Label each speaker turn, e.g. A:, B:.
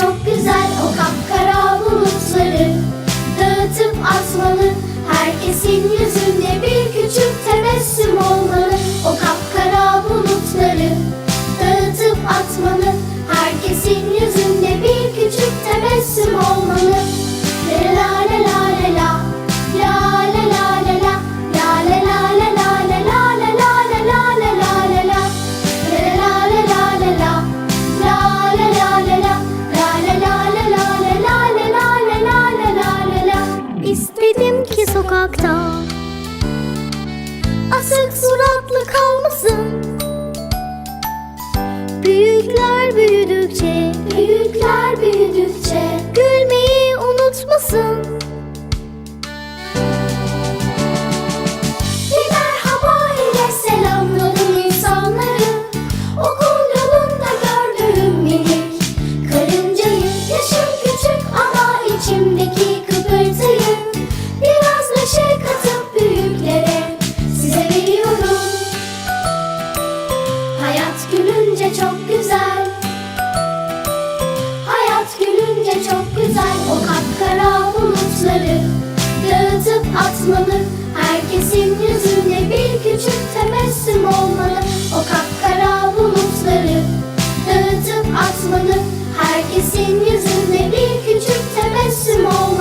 A: çok güzel o kaplan. Asık suratlı kalmasın. çok güzel. O kapkara bulutları Dağıtıp atmalı. Herkesin yüzünde bir küçük tebessüm olmalı. O kapkara bulutları dağıtıp atmalı. Herkesin yüzünde bir küçük tebessüm olmalı.